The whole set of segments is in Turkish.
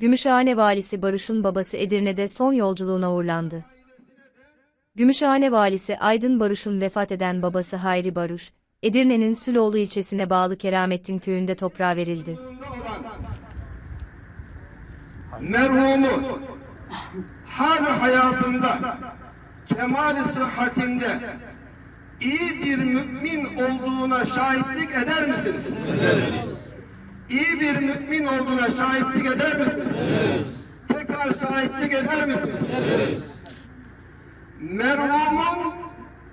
Gümüşhane valisi Barış'ın babası Edirne'de son yolculuğuna uğurlandı. Gümüşhane valisi Aydın Baruş'un vefat eden babası Hayri Baruş, Edirne'nin Süloğlu ilçesine bağlı Keramettin köyünde toprağa verildi. merhumu hal hayatında kemali sıhhatinde iyi bir mümin olduğuna şahitlik eder misiniz? Bir mümin olduğuna şahitlik eder misiniz? Tekrar şahitlik eder misiniz? Merhumun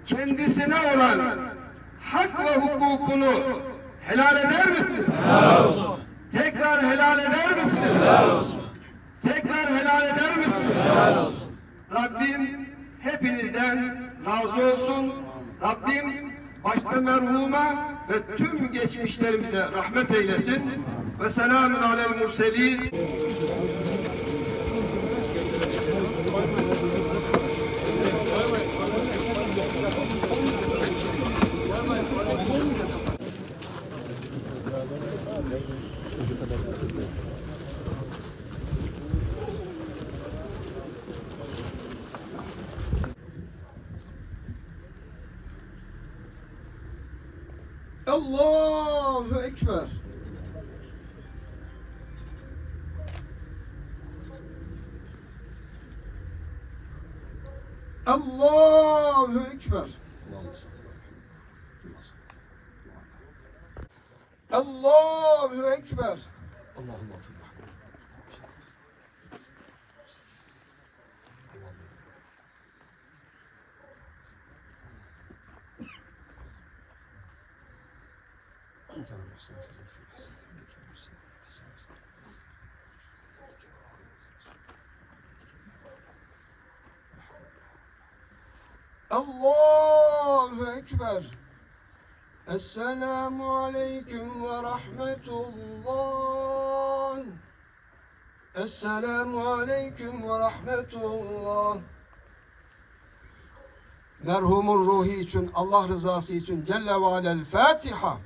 kendisine olan hak ve hukukunu helal eder misiniz? Tekrar helal eder misiniz? Tekrar helal eder misiniz? Rabbim hepinizden razı olsun. Rabbim başta merhuma ve tüm geçmişlerimize rahmet eylesin. Ve selamun alel murselin. Allahu Ekber. Allahu Ekber. Allahu Ekber. Allahümme Allahu Ekber. Esselamu Aleyküm ve Rahmetullah. Esselamu Aleyküm ve Rahmetullah. Merhumun ruhi için, Allah rızası için Celle ve Alel Fatiha.